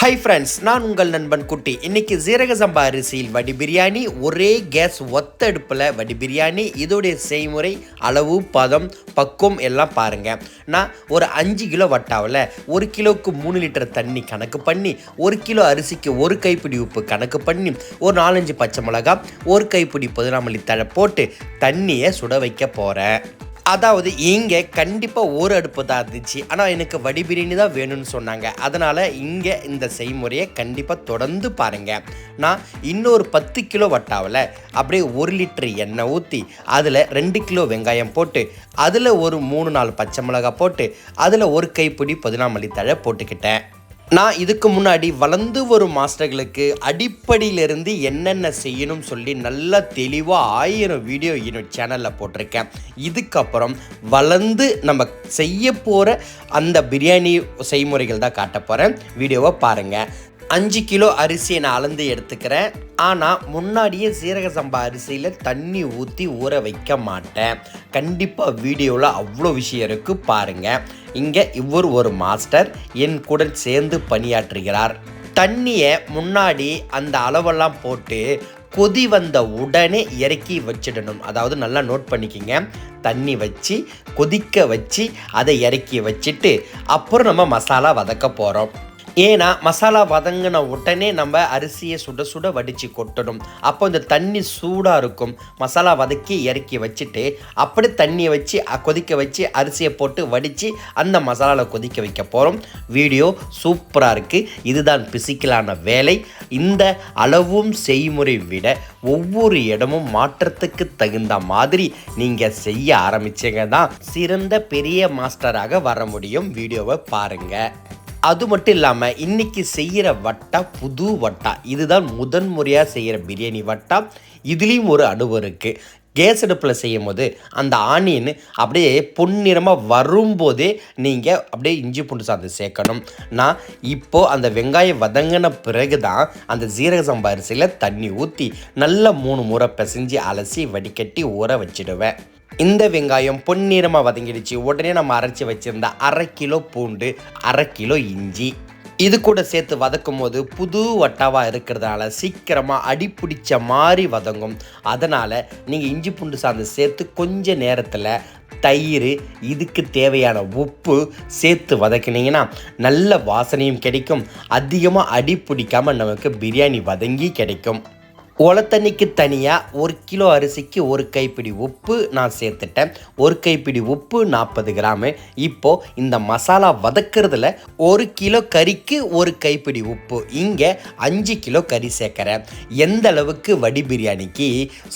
Hi friends நான் உங்கள் நண்பன் குட்டி. இன்னைக்கு ஜீரக சம்பா அரிசியில் வடி பிரியாணி ஒரே கேஸ் ஒத்த அடுப்பில் வடி பிரியாணி இதோடைய செய்முறை அளவு பதம் பக்குவம் எல்லாம் பாருங்க. நான் ஒரு அஞ்சு கிலோ வட்டாவில் ஒரு கிலோவுக்கு மூணு லிட்டர் தண்ணி கணக்கு பண்ணி ஒரு கிலோ அரிசிக்கு ஒரு கைப்பிடி உப்பு கணக்கு பண்ணி ஒரு நாலஞ்சு பச்சை மிளகாய் ஒரு கைப்பிடி புதினாமல்லி தழை போட்டு தண்ணியை சுட வைக்க போகிறேன் அதாவது இங்கே கண்டிப்பாக ஒரு அடுப்பு தான் இருந்துச்சு. ஆனால் எனக்கு வடி பிரியாணி தான் வேணும்னு சொன்னாங்க. அதனால் இங்கே இந்த செய்முறையை கண்டிப்பாக தொடர்ந்து பாருங்கள் நான் இன்னொரு பத்து கிலோ வட்டாவில் அப்படியே ஒரு லிட்டர் எண்ணெய் ஊற்றி அதில் ரெண்டு கிலோ வெங்காயம் போட்டு அதில் ஒரு மூணு நாலு பச்சை மிளகாய் போட்டு அதில் ஒரு கைப்பிடி புதினாமல்லி தழை போட்டுக்கிட்டேன். நான் இதுக்கு முன்னாடி வளர்ந்து வரும் மாஸ்டர்களுக்கு அடிப்படையிலிருந்து என்னென்ன செய்யணும் சொல்லி நல்லா தெளிவாக ஆயிரம் வீடியோ என்னோட சேனலில் போட்டிருக்கேன். இதுக்கப்புறம் வளர்ந்து நம்ம செய்ய போகிற அந்த பிரியாணி செய்முறைகள் தான் காட்ட போகிறேன் வீடியோவை பாருங்கள் அஞ்சு கிலோ அரிசியை நான் அளந்து எடுத்துக்கிறேன். ஆனால் முன்னாடியே சீரக சம்பா அரிசியில் தண்ணி ஊற்றி ஊற வைக்க மாட்டேன். கண்டிப்பாக வீடியோவில் அவ்வளோ விஷயம் இருக்குது பாருங்கள் இங்கே இவர் ஒரு மாஸ்டர் என் கூட சேர்ந்து பணியாற்றுகிறார். தண்ணியை முன்னாடி அந்த அளவெல்லாம் போட்டு கொதி வந்த உடனே இறக்கி வச்சிடணும். அதாவது நல்லா நோட் பண்ணிக்கிங்க. தண்ணி வச்சு கொதிக்க வச்சு அதை இறக்கி வச்சுட்டு அப்புறம் நம்ம மசாலா வதக்க போகிறோம் ஏன்னா மசாலா வதங்கின உடனே நம்ம அரிசியை சுட சுட வடித்து கொட்டணும். அப்போ இந்த தண்ணி சூடாக இருக்கும். மசாலா வதக்கி இறக்கி வச்சுட்டு அப்படி தண்ணியை வச்சு கொதிக்க வச்சு அரிசியை போட்டு வடித்து அந்த மசாலாவில் கொதிக்க வைக்க போகிறோம் வீடியோ சூப்பராக இருக்குது இதுதான் பிசிக்கலான வேலை. இந்த அளவும் செய்முறை விட ஒவ்வொரு இடமும் மாற்றத்துக்கு தகுந்த மாதிரி நீங்கள் செய்ய ஆரம்பிச்சீங்க தான் சிறந்த பெரிய மாஸ்டராக வர முடியும். வீடியோவை பாருங்கள் அது மட்டும் இல்லாமல் இன்னைக்கு செய்கிற வட்டா புது வட்டா. இதுதான் முதன் முறையாக செய்கிற பிரியாணி வட்டா. இதுலேயும் ஒரு அனுபவம் இருக்குது கேஸ் அடுப்பில் செய்யும் போது அந்த ஆனியன் அப்படியே பொன்னிறமாக வரும்போதே நீங்கள் அப்படியே இஞ்சி பூண்டு சாதம் சேர்க்கணும். நான் இப்போது அந்த வெங்காயம் வதங்கின பிறகு தான் அந்த ஜீரக சம்பா அரிசியில் தண்ணி ஊற்றி நல்லா மூணு முறை பிசைஞ்சு அலசி வடிகட்டி ஊற வச்சிடுவேன். இந்த வெங்காயம் பொன்னிறமாக வதங்கிடுச்சு. உடனே நம்ம அரைச்சி வச்சுருந்த அரை கிலோ பூண்டு அரை கிலோ இஞ்சி. இது கூட சேர்த்து வதக்கும் போது புது வட்டாவாக இருக்கிறதுனால சீக்கிரமாக அடி பிடிச்ச மாதிரி வதங்கும். அதனால் நீங்கள் இஞ்சி பூண்டு சார்ந்து சேர்த்து கொஞ்ச நேரத்தில் தயிர் இதுக்கு தேவையான உப்பு சேர்த்து வதக்கினீங்கன்னா நல்ல வாசனையும் கிடைக்கும். அதிகமாக அடி பிடிக்காமல் நமக்கு பிரியாணி வதங்கி கிடைக்கும். ஒலத்தண்ணிக்கு தனியாக ஒரு கிலோ அரிசிக்கு ஒரு கைப்பிடி உப்பு நான் சேர்த்துட்டேன். ஒரு கைப்பிடி உப்பு நாற்பது கிராமு. இப்போது இந்த மசாலா வதக்கிறதுல ஒரு கிலோ கறிக்கு ஒரு கைப்பிடி உப்பு. இங்கே அஞ்சு கிலோ கறி சேர்க்குறேன். எந்த அளவுக்கு வடி பிரியாணிக்கு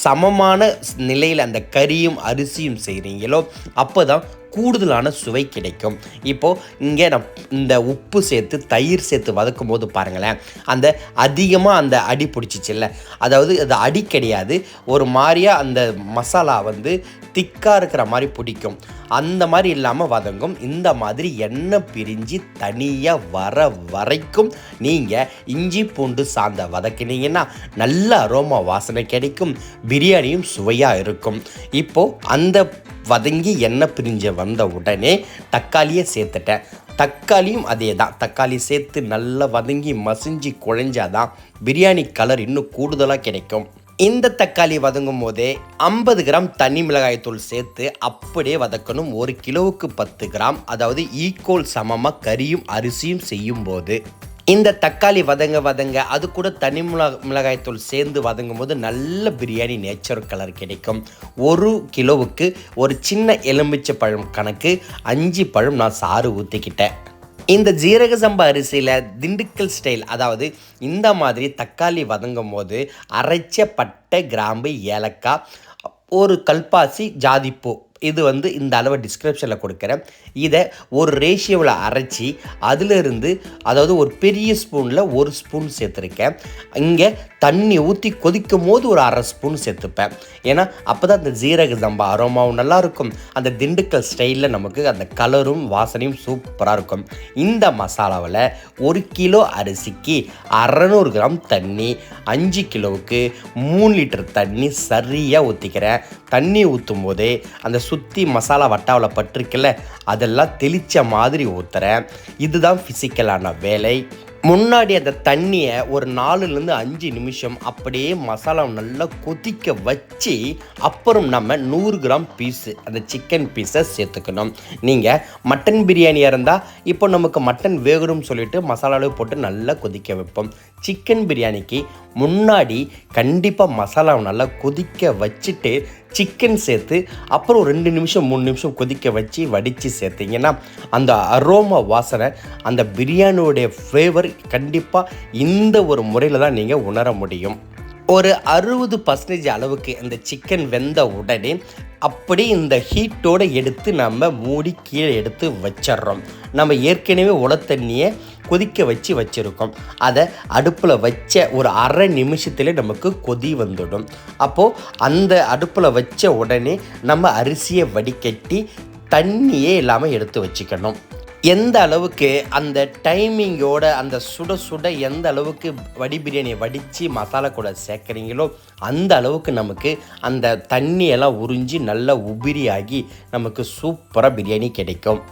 சமமான நிலையில் அந்த கறியும் அரிசியும் செய்கிறீங்களோ அப்போ தான் கூடுதலான சுவை கிடைக்கும். இப்போது இங்கே நான் இந்த உப்பு சேர்த்து தயிர் சேர்த்து வதக்கும் போது பாருங்களேன் அந்த அதிகமாக அந்த அடி பிடிச்சிச்சில்ல. அதாவது அது அடி கிடையாது ஒரு மாதிரியாக அந்த மசாலா வந்து திக்காக இருக்கிற மாதிரி பிடிக்கும். அந்த மாதிரி இல்லாமல் வதங்கும். இந்த மாதிரி எண்ணெய் பிரிஞ்சு தனியாக வர வரைக்கும் நீங்கள் இஞ்சி பூண்டு சாந்த வதக்கினீங்கன்னா நல்ல அரோமா வாசனை கிடைக்கும். பிரியாணியும் சுவையாக இருக்கும். இப்போது அந்த வதங்கி எண்ணெய் பிரிஞ்சு வந்த உடனே தக்காளியை சேர்த்துட்டேன். தக்காளியும் அதே தான் தக்காளி சேர்த்து நல்லா வதங்கி மசிஞ்சு குழஞ்சாதான் பிரியாணி கலர் இன்னும் கூடுதலாக கிடைக்கும். இந்த தக்காளி வதங்கும் போதே ஐம்பது கிராம் தனி மிளகாய்த்தூள் சேர்த்து அப்படியே வதக்கணும். ஒரு கிலோவுக்கு பத்து கிராம். அதாவது ஈக்குவல் சமமாக கறியும் அரிசியும் செய்யும் போது. இந்த தக்காளி வதங்க வதங்க அது கூட தனி மிளகா மிளகாய்த்தூள் சேர்ந்து வதங்கும் போது நல்ல பிரியாணி நேச்சுரல் கலர் கிடைக்கும். ஒரு கிலோவுக்கு ஒரு சின்ன எலுமிச்சை பழம் கணக்கு அஞ்சு பழம் நான் சாறு ஊற்றிக்கிட்டேன் இந்த ஜீரக சம்பா அரிசியில் திண்டுக்கல் ஸ்டைல் அதாவது இந்த மாதிரி தக்காளி வதங்கும் போது அரைச்ச பட்டை கிராம்பு ஏலக்காய் ஒரு கல்பாசி ஜாதிப்பூ இது வந்து இந்த அளவை டிஸ்கிரிப்ஷனில் கொடுக்குறேன். இதை ஒரு ரேஷியோவில் அரைச்சி அதிலிருந்து அதாவது ஒரு பெரிய ஸ்பூனில் ஒரு ஸ்பூன் சேர்த்துருக்கேன். இங்கே தண்ணி ஊற்றி கொதிக்கும் போது ஒரு அரை ஸ்பூன் சேர்த்துப்பேன். ஏன்னா அப்போ தான் அந்த ஜீரக சம்பா அரோமாவும் நல்லா இருக்கும் அந்த திண்டுக்கல் ஸ்டைலில் நமக்கு அந்த கலரும் வாசனையும் சூப்பராக இருக்கும். இந்த மசாலாவில் ஒரு கிலோ அரிசிக்கு அறநூறு கிராம் தண்ணி அஞ்சு கிலோவுக்கு மூணு லிட்டர் தண்ணி சரியாக ஊற்றிக்கிறேன் தண்ணி ஊற்றும் போதே அந்த சுற்றி மசாலா வட்டாவில் பட்டிருக்குல்ல அதெல்லாம் தெளித்த மாதிரி ஊற்றுறேன் இதுதான் ஃபிசிக்கலான வேலை. முன்னாடி அந்த தண்ணியை ஒரு நாலுலேருந்து அஞ்சு நிமிஷம் அப்படியே மசாலா நல்லா கொதிக்க வச்சு அப்புறம் நம்ம நூறு கிராம் பீஸு அந்த சிக்கன் பீஸை சேர்த்துக்கணும். நீங்கள் மட்டன் பிரியாணியாக இருந்தால் இப்போ நமக்கு மட்டன் வேகணும்னு சொல்லிட்டு மசாலாவில் போட்டு நல்லா கொதிக்க வைப்போம். சிக்கன் பிரியாணிக்கு முன்னாடி கண்டிப்பாக மசாலாவை நல்லா கொதிக்க வச்சுட்டு சிக்கன் சேர்த்து அப்புறம் ரெண்டு நிமிஷம் மூணு நிமிஷம் கொதிக்க வச்சு வடித்து சேர்த்திங்கன்னா அந்த அரோமா வாசனை அந்த பிரியாணியோடைய ஃப்ளேவர் கண்டிப்பாக இந்த ஒரு முறையில் தான் நீங்கள் உணர முடியும். ஒரு அறுபது பர்சன்டேஜ் அளவுக்கு இந்த சிக்கன் வெந்த உடனே அப்படி இந்த ஹீட்டோடு எடுத்து நம்ம மூடி கீழே எடுத்து வச்சிட்றோம். நம்ம ஏற்கனவே உலத்தண்ணியை கொதிக்க வச்சு வச்சுருக்கோம். அதை அடுப்பில் வச்ச ஒரு அரை நிமிஷத்தில் நமக்கு கொதி வந்துடும். அப்போது அந்த அடுப்பில் வச்ச உடனே நம்ம அரிசியை வடிகட்டி தண்ணியே இல்லாமல் எடுத்து வச்சுக்கணும். எந்த அளவுக்கு அந்த டைமிங்கோட அந்த சுட சுட எந்த அளவுக்கு வடி பிரியாணியை வடித்து மசாலா கூட சேர்க்குறீங்களோ அந்த அளவுக்கு நமக்கு அந்த தண்ணியெல்லாம் உறிஞ்சி நல்லா உபிரியாகி நமக்கு சூப்பராக பிரியாணி கிடைக்கும்.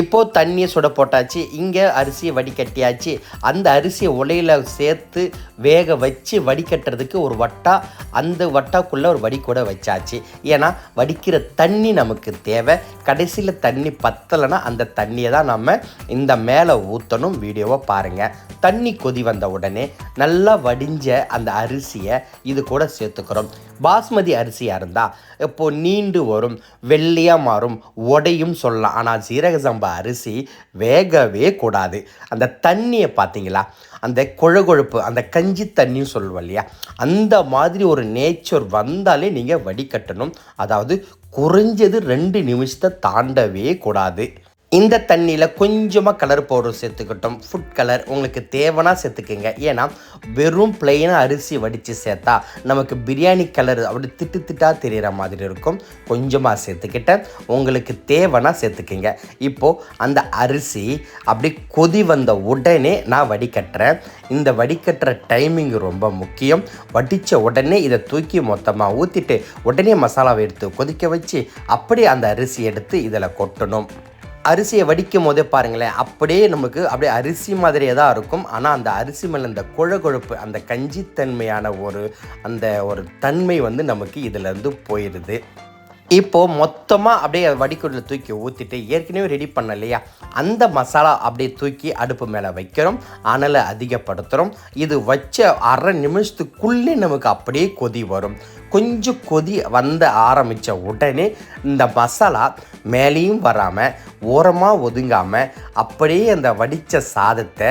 இப்போது தண்ணியை சுட போட்டாச்சு இங்கே அரிசியை வடிகட்டியாச்சு. அந்த அரிசியை உலையில் சேர்த்து வேக வச்சு வடிகட்டுறதுக்கு ஒரு வட்டா அந்த வட்டாக்குள்ளே ஒரு வடி கூட வச்சாச்சு. ஏன்னா வடிக்கிற தண்ணி நமக்கு தேவை. கடைசியில் தண்ணி பத்தலைன்னா அந்த தண்ணியை தான் நம்ம இந்த மேலே ஊற்றணும் வீடியோவை பாருங்கள் தண்ணி கொதி வந்த உடனே நல்லா வடிஞ்ச அந்த அரிசியை இது கூட சேர்த்துக்கிறோம். பாஸ்மதி அரிசியாக இருந்தால் இப்போது நீண்டு வரும் வெள்ளையாக மாறும் உடையும் சொல்லலாம். ஆனால் சீரக சம்பா அரிசி வேகவே கூடாது. அந்த தண்ணியை பார்த்தீங்களா? அந்த கொழகொழுப்பு அந்த கஞ்சி தண்ணியும் சொல்லுவோம் இல்லையா? அந்த மாதிரி ஒரு நேச்சர் வந்தாலே நீங்கள் வடிகட்டணும். அதாவது குறைஞ்சது ரெண்டு நிமிஷத்தை தாண்டவே கூடாது. இந்த தண்ணியில் கொஞ்சமாக கலர் பவுடர் சேர்த்துக்கிட்டோம். ஃபுட் கலர் உங்களுக்கு தேவைன்னா சேர்த்துக்குங்க. ஏன்னா வெறும் பிளெயினாக அரிசி வடித்து சேர்த்தா நமக்கு பிரியாணி கலர் அப்படி திட்டு திட்டாக தெரிகிற மாதிரி இருக்கும். கொஞ்சமாக சேர்த்துக்கிட்டேன் உங்களுக்கு தேவைன்னா சேர்த்துக்குங்க. இப்போது அந்த அரிசி அப்படி கொதி வந்த உடனே நான் வடிகட்டுறேன். இந்த வடிகட்டுற டைமிங் ரொம்ப முக்கியம். வடித்த உடனே இதை தூக்கி மொத்தமாக ஊற்றிட்டு உடனே மசாலாவை எடுத்து கொதிக்க வச்சு அப்படியே அந்த அரிசி எடுத்து இதில் கொட்டணும். அரிசியை வடிக்கும் போதே பாருங்களேன் அப்படியே நமக்கு அப்படியே அரிசி மாதிரியே தான் இருக்கும். ஆனால் அந்த அரிசி மேலே அந்த குழகுழப்பு அந்த கஞ்சித்தன்மையான ஒரு அந்த ஒரு தன்மை வந்து நமக்கு இதிலேருந்து போயிடுது இப்போது மொத்தமாக அப்படியே வடிகுடில் தூக்கி ஊற்றிட்டு ஏற்கனவே ரெடி பண்ண இல்லையா? அந்த மசாலா அப்படியே தூக்கி அடுப்பு மேலே வைக்கிறோம். அனலை அதிகப்படுத்துகிறோம் இது வச்ச அரை நிமிஷத்துக்குள்ளே நமக்கு அப்படியே கொதி வரும். கொஞ்சம் கொதி வந்த ஆரம்பித்த உடனே இந்த மசாலா மேலேயும் வராமல் ஓரமாக ஒதுங்காமல் அப்படியே அந்த வடித்த சாதத்தை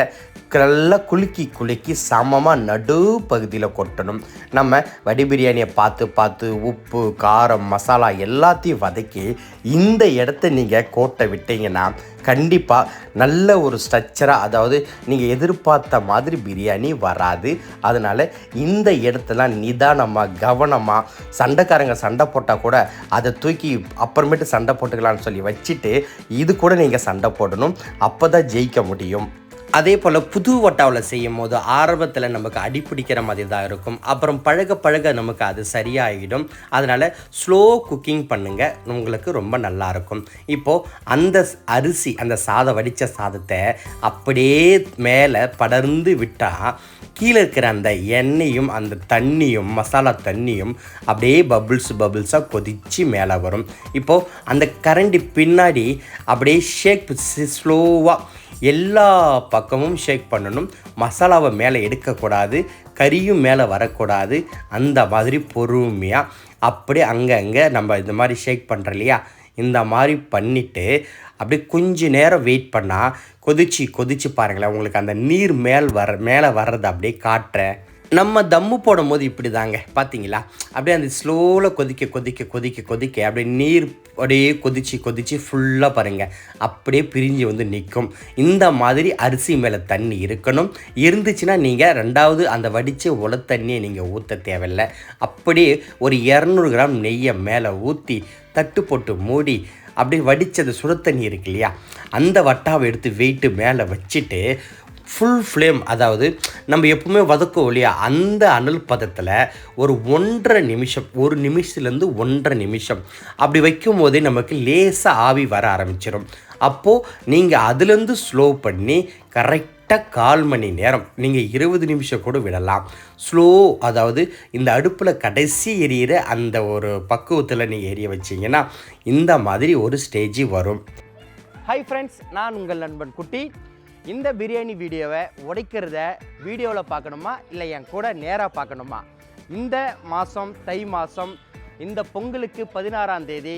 நல்லா குலுக்கி குலுக்கி சமமாக நடு பகுதியில் கொட்டணும். நம்ம வடி பிரியாணியை பார்த்து பார்த்து உப்பு காரம் மசாலா எல்லாத்தையும் வதக்கி இந்த இடத்த நீங்கள் கோட்டை விட்டீங்கன்னா கண்டிப்பாக நல்ல ஒரு ஸ்ட்ரக்சராக அதாவது நீங்கள் எதிர்பார்த்த மாதிரி பிரியாணி வராது. அதனால் இந்த இடத்தெல்லாம் நிதானமாக கவனமாக சண்டைக்காரங்க சண்டை போட்டால் கூட அதை தூக்கி அப்புறமேட்டு சண்டை போட்டுக்கலாம்னு சொல்லி வச்சுட்டு இது கூட நீங்கள் சண்டை போடணும். அப்போ தான் ஜெயிக்க முடியும். அதே போல் புது வட்டாவில் செய்யும் போது ஆரம்பத்தில் நமக்கு அடிப்பிடிக்கிற மாதிரி தான் இருக்கும். அப்புறம் பழக பழக நமக்கு அது சரியாகிடும் அதனால் ஸ்லோ குக்கிங் பண்ணுங்கள் உங்களுக்கு ரொம்ப நல்லாயிருக்கும் இப்போது அந்த அரிசி அந்த சாதம் வடித்த சாதத்தை அப்படியே மேலே படர்ந்து விட்டால் கீழே இருக்கிற அந்த எண்ணெயும் அந்த தண்ணியும் மசாலா தண்ணியும் அப்படியே பபுள்ஸ் பபுள்ஸாக கொதித்து மேலே வரும். இப்போது அந்த கரண்டி பின்னாடி அப்படியே ஷேக் ஸ்லோவாக எல்லா பக்கமும் ஷேக் பண்ணணும். மசாலாவை மேலே எடுக்கக்கூடாது. கறியும் மேலே வரக்கூடாது. அந்த மாதிரி பொறுமையாக அப்படியே அங்கங்கே நம்ம இந்த மாதிரி ஷேக் பண்ணுறோம் இல்லையா? இந்த மாதிரி பண்ணிவிட்டு அப்படியே கொஞ்ச நேரம் வெயிட் பண்ணால் கொதிச்சு கொதிச்சு பாருங்களேன். உங்களுக்கு அந்த நீர் மேல் வர மேலே வர்றதை அப்படியே காட்டுறேன். நம்ம தம்மு போடும்போது இப்படி தாங்க பார்த்தீங்களா அப்படியே அந்த ஸ்லோவில் கொதிக்க கொதிக்க கொதிக்க கொதிக்க அப்படியே நீர் அப்படியே கொதிச்சு கொதிச்சு ஃபுல்லாக பாருங்கள் அப்படியே பிரிஞ்சு வந்து நிற்கும் இந்த மாதிரி அரிசி மேலே தண்ணி இருக்கணும். இருந்துச்சுன்னா நீங்கள் ரெண்டாவது அந்த வடித்த உல தண்ணியை நீங்கள் ஊற்ற தேவையில்லை. அப்படியே ஒரு இரநூறு கிராம் நெய்யை மேலே ஊற்றி தட்டு போட்டு மூடி அப்படியே வடித்தது சுட தண்ணி இருக்கு இல்லையா? அந்த வட்டாவை எடுத்து வெயிட்டு மேலே வச்சுட்டு ஃபுல் ஃப்ளேம் அதாவது நம்ம எப்பவுமே வதக்கும் இல்லையா? அந்த அனல் பதத்தில் ஒரு ஒன்றரை நிமிஷம் ஒரு நிமிஷத்துலேருந்து ஒன்றரை நிமிஷம் அப்படி வைக்கும் போதே நமக்கு லேசாக ஆவி வர ஆரம்பிச்சிடும் அப்போது நீங்கள் அதுலேருந்து ஸ்லோ பண்ணி கரெக்டாக கரெக்டாக கால் மணி நேரம் நீங்கள் இருபது நிமிஷம் கூட விடலாம். ஸ்லோ அதாவது இந்த அடுப்பில் கடைசி எரியிற அந்த ஒரு பக்குவத்தில் நீங்கள் எரிய வச்சீங்கன்னா இந்த மாதிரி ஒரு ஸ்டேஜ் வரும். ஹாய் ஃப்ரெண்ட்ஸ் நான் உங்கள் நண்பன் குட்டி. இந்த பிரியாணி வீடியோவை உடைக்கிறத வீடியோவில் பார்க்கணுமா? இல்லை என் கூட நேராக பார்க்கணுமா? இந்த மாதம் தை மாதம் இந்த பொங்கலுக்கு பதினாறாம் தேதி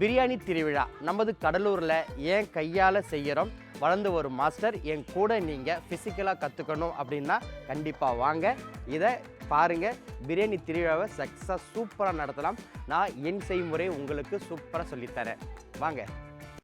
பிரியாணி திருவிழா. நமது கடலூரில் ஏன் கையால் செய்கிறோம் வளர்ந்து வரும் மாஸ்டர் என் கூட நீங்கள் ஃபிசிக்கலாக கற்றுக்கணும் அப்படின்னா கண்டிப்பாக வாங்க. இதை பாருங்கள் பிரியாணி திருவிழாவை சக்ஸஸ் சூப்பராக நடத்தலாம். நான் என் செய்முறை உங்களுக்கு சூப்பராக சொல்லித்தரேன். வாங்க.